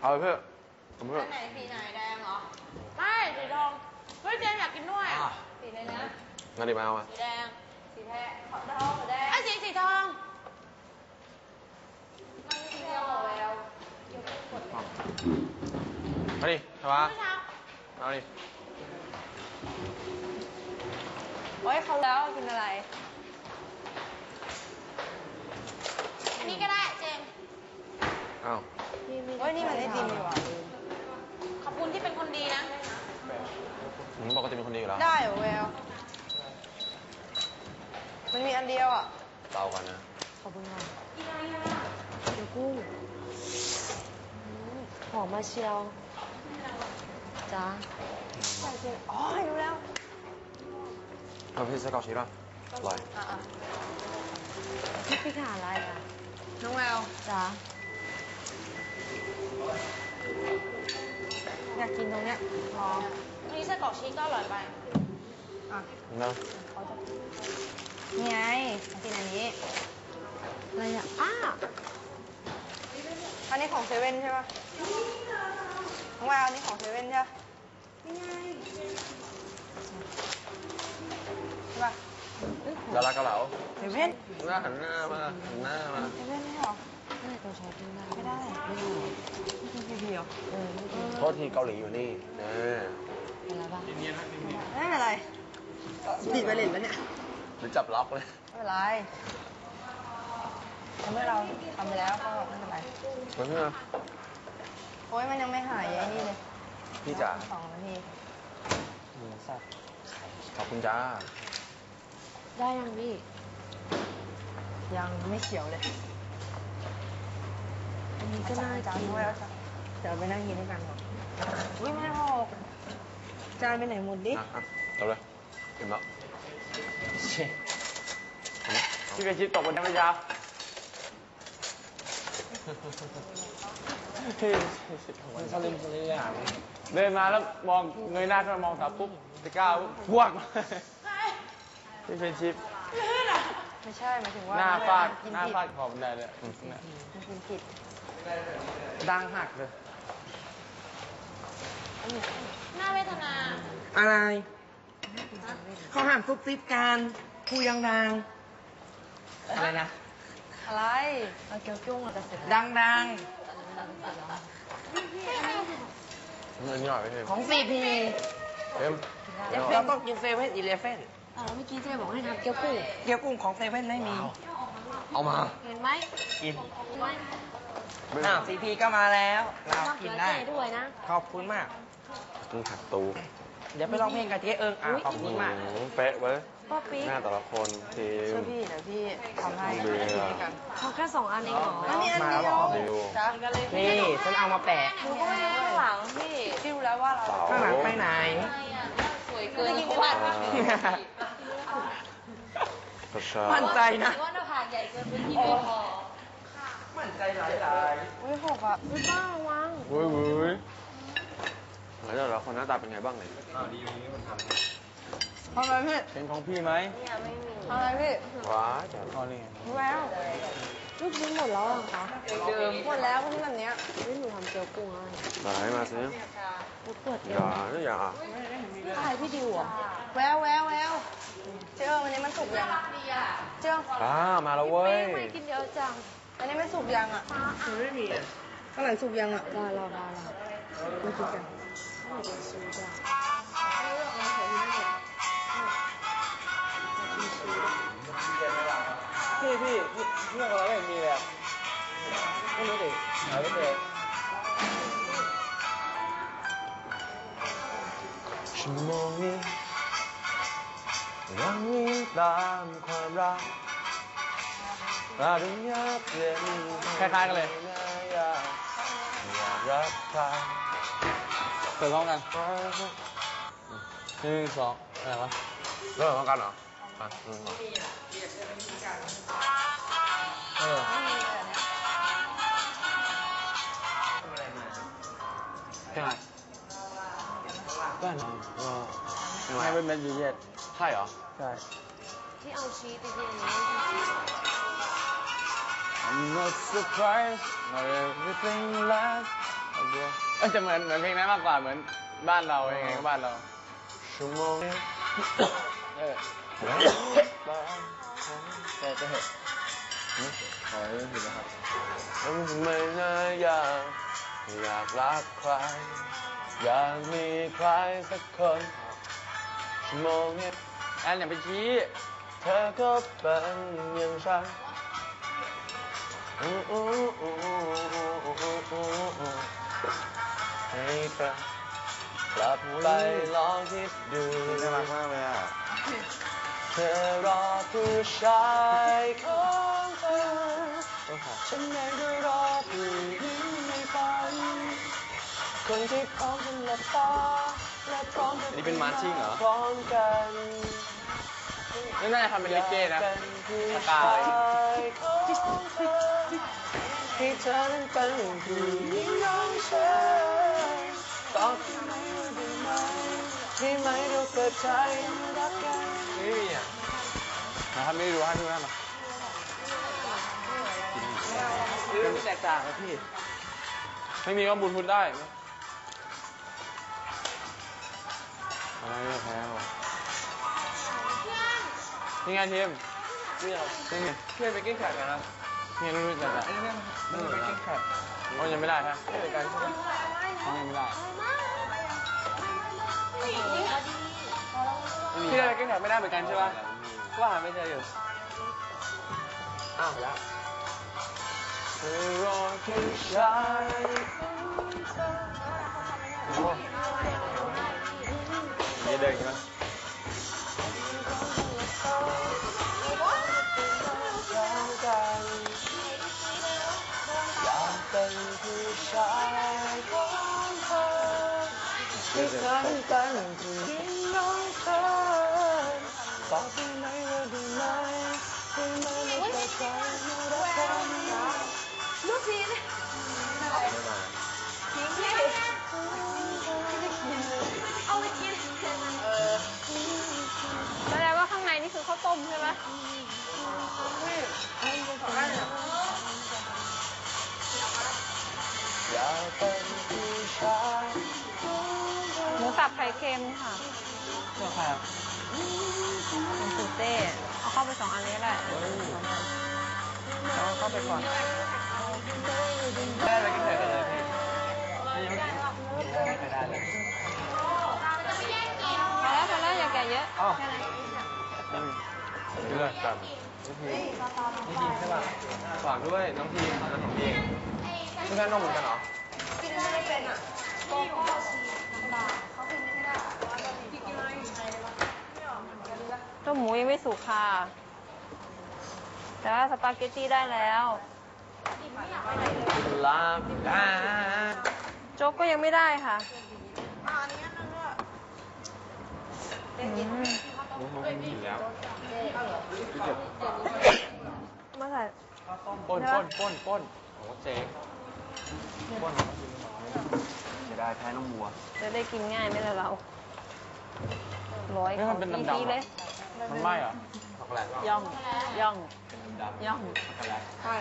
เอาไปเพื่อเอาไปเพื่ออันไหนสีไหนแดงเหรอ ไม่สีทองเฮ้ยเจมส์อยากกินด้วยอะสีไหนนะ งั้นดิมาเอามาสีแดง สีแทงขอทองหรือแดงไอ้สีสีทองมันสีทองแววมาดิใช่ปะเมื่อเช้าเอาดิโอ้ยเขาแล้วกินอะไรอันนี้ก็ได้เจมส์เอา โอ้ยนี่มันไอติมดีว่ะขอบคุณที่เป็นคนดีนะหืมปกติเป็นคนดีอยู่แล้วได้เหรอแววมันมีอันเดียวอะ เบาก่อนนะ ขอบคุณค่ะเดี๋ยวกุ้งอืมหอมมาเชียวจ้าอ๋อรู้แล้ว เอาพี่ใส่เกาชีป่ะอร่อยอะพี่พี่ขาอะไรอะๆน้องแววจ้า กกินตรงเนี้ยอ๋ออันนี้ไส้กรอกชีสก็อร่อยไปอะนะนี่ไงกินอันนี้ อะไรอะอ้าอันนี้ของเซเว่นใช่ปะน้องแววอันนี้ของเซเว่นใช่ปะนี่ไงใช่ปะเอ้ยของดาราเกาเหลาเซเว่นหน้าหันหน้ามาหันหน้ามาเซเว่นไม่ใช่เหรอ ไม่ตัวใช้กินได้ไม่ได้ไม่ได้ไม่กินพีพีเหรอเออไม่กินโทษทีเกาหลีอยู่นี่นะเป็นไรบ้างไม่เป็นไรติดไปเลยแล้วเนี่ยหรือจับล็อกเลยไม่เป็นไรเมื่อเราทำไปแล้วก็ไม่เป็นไรมาเพื่อโอ้ยมันยังไม่หายไอ้นี่เลยพี่จ๋าสองนาทีหมูสับขอบคุณจ้าได้ยังพี่ยังไม่เขียวเลยอันนี้ ก็น่าจานกินด้วยแล้วจ้ะเดี๋ยวไปนั่งกินด้วยกันก่อนอุ้ยไม่หกจานไปไหนหมดดิอะอะจบเลยเห็นแล้วพี่ไปชิดตกบนน้ำพระยาสลิมสลิมอะเดินมาแล้วมองเงยหน้าขึ้นมามองสาวปุ๊บจะก้าวพวกมาพี่เป็นชิปไม่ใช่หมายถึงว่าหน้าฟาดหน้าฟาดขอบบันไดเลยมันกินผิด ดังหักเลย หน้าเวทนาอะไร เขาห้ามซุบซิบกันคุยดังๆอะไรนะ อะไรเอาเกี๊ยวกุ้งเราจะเสร็จแล้วดังอันนี้อร่อยไหมเทมๆของซีพีเทมเราต้องกินเซเว่นอีเลฟเว่นอ่าเมื่อกี้เจ๊บอกให้ทำเกี๊ยวกุ้งเกี๊ยวกุ้งของเซเว่นไม่มี เอามา เห็นไหมกิน เห็นไหมไม่ อ้าวซีพีก็มาแล้วเรามะกิเขืนอได้เทศด้วยนะ ขอบคุณมากต้องผักตูเดี๋ยวไปร้องเพลงกับเจ๊เอิงอะอุ๊ยขอบคุณมากหือเป๊ะเว้ยป้าปิ๊กหน้าแต่ละคนทีช่วยมพี่เดี๋ยวพี่ทำให้เบื่อกินด้วยกันเขาแค่สองอันเองเหรออันนี้อันมาเดีแล้วยวเหรอดิว จ้ะนี่ฉันเอามาแปะหนูก็ไม่รู้ข้างหลังพี่พี่รู้แล้วว่าเราเสาข้างหลังไปไหน สวยเกินกินกันกระชามั่นใจนะ ว่าหน้าผากใหญ่เกินพื้นที่ไม่พอ มั่นใจหลายอุ้ยหกอะไม่ป้าระวังเว้ยเว้ยแล้วแต่ละคนหน้าตาเป็นไงบ้างเนี่ยทำอะไรพี่เป็นของพี่ไหมทำอะไรพี่ว้าจ้ะอ๋อนี่ไงรู้แล้วลูกชิ้นหมดแล้วเหรอคะเดิมหมดแล้วพวกนี้แบบเนี้ยไม่หนูทำเกี๊ยวกุ้งอะไรมาให้มาสิลูกเปิดอเดียวย่านะอย่าพี่ใครพี่ดิวเหรอะแววแววแววเจ้าวันนี้มันสุกยังเจ้าอ่ามาแล้วเว้ยไม่กินเยอะจัง อันนี้มันสุกยังอะไม่มีข้างหลังสุกยังอะได้เราได้เราไม่กินกันซื้อได้พี่พี่พี่พี่ของเราไม่เห็นมีเลยอะไม่รู้ดิหายไปเลยชั่วโมงนี้ยังวิ่งตามความรัก คล้ายๆกันเลยอยากอยากรักใครเปิดพร้อมกันหนึ่งสองอะไรวะเริ่มพร้อมกันเหรออะอืมเออใช่ไหมได้เหรอเออยังไงให้เป็นแมนยูเย็ดใช่เหรอ ใช่ ที่เอาชีสไปที่อันนี้ I'm not surprised not everything lasts ดอเอ้ยจะเหมือนเหมือนเพลงนั้นมากกว่าเหมือนบ้านเรายังไงก็บ้านเราชั่วโมงเออแต่จะเหตุขอให้ผิดนะครับมันไมน่าอยากอยากรักใคร อยากมีใครสักคนชั่วโมงเนี้แอนอย่าไปชี้เธอก็เป็นอย่างฉัน ให้เธอกลับไปลองคิดดูน่ารักมากเลยอะ เธอรอผู้ชายของเธอฉันเองก็รอผู้หญิงในฝันคนที่พร้อมจะหลับตาและพร้อมจะนนี้เป็นมาร์ชิ่งเหรอพร้อมกันนี่น่าจะทำเป็นลิเกนะอยากเป็นผู้สกาย ยของเธอนั้นเป็นผู้หญิงของฉันตอบได้ไหมได้ไหมได้ไหมเราเปิดใจรักกันไม่มีอะนะครับไม่ดูให้ดูให้มาเป็นแตกต่างครับพี่ ไม่มีก็บลูทูธได้ไมอะไรเนี่ยแพ้วะนี่ไงทีมนี่ครับนี่ไงเพื่อนไปกิ้งแข่งนครับ นี่รู้จักแต่ไม่ไปกิ้งแข่งอ๋อยังไม่ได้ฮะไม่เหมือนกันใช่ไหมยังไม่ได้พี่ได้ไปกิ้งแข่งไม่ได้เหมือนกันใช่ป่ะว่าหาไม่เจออยู่อ้าวแล้วเธอรอผู้ชายโอ้นี่เดินกันของ ที่ฉันเค็มค่ะเจ้าค่ะเป็นสูตรเต้เอาเข้าไปสองอันนี้แหละเอาเข้าไปก่อนได้ไปกิ้งแข่งกันเลยพี่ไม่เคยได้เลยพอแล้วพอแล้วอย่าแก่เยอะอ้าวแค่นั้นเลือกกันนี่ทีมใช่ป่ะฝากด้วยน้องทีมแล้วของพี่เองเพื่อนน้องเหมือนกันเหรอ ต้มหมูยังไม่สุกค่ะ แต่ว่าสปาเกตตี้ได้แล้ว ลาตาโจ๊กก็ยังไม่ได้ค่ะอืมอยู่แล้วมาใส่ป้นป้นป้นป้นโอ้เจ๊งป้นจะได้แพ้น้องบัว จะได้กินง่ายไหมล่ะเรา ร้อยนี่ขมัอนงเป็นพี่ดำพี่ๆเลอะย มันไหม้เหรอ ช็อกโกแลตย่อง ย่องย่องใช่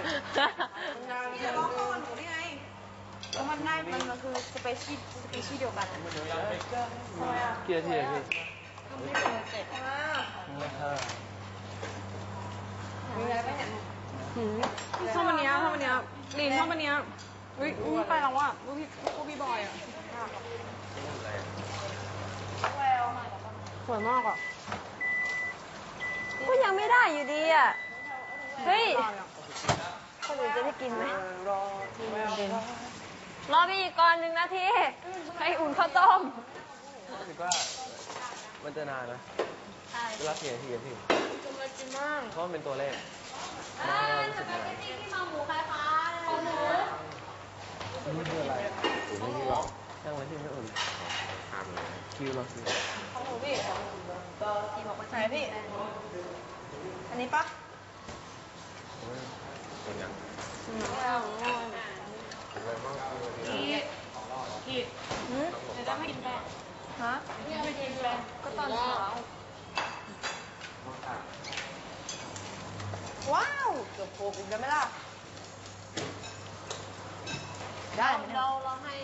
แล้วมันได้มันมันคือสเปชีสเปชีเดียวกันเกียร์ที่ไหนพี่ชอบมันเนี้ยชอบมันเนี้ยลีนชอบมันเนี้ยอุ้ยอุ้ยไปแล้วอะอุ้ยพี่อุ้ยพี่บอยอะสวยมากอะก็ ยังไม่ได้อยู่ดีอะ เฮ้ยคนอื่นจะได้กินไหมรอไปอีกก่อนหนึ่งนาที ให้อุ่นข้าวต้ม รู้สึกว่ามันจะนานนะเวลาเสียทีอะพี่เพราะมันเป็นตัวเลขมาเรารู้สึกนานนี่คืออะไรผมไม่รู้หรอกช่างไว้ที่ไม่อุ่นคิวเราสิใส่พี่ อันนี้ปะเป็นยังหืมเดี๋ยวจะไม่กินแป้งฮะไม่กินแป้งก็ตอนเช้าว้าวเกือบโผล่อีกแล้วไหมล่ะ ได้ไหมเราเราให้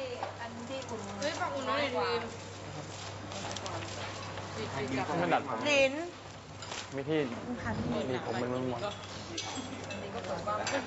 อันที่คุณเฮ้ยฝั่งอุ่นน้อยดี ไม่ดัดผมลินไม่ที่นี่ผมมันมัน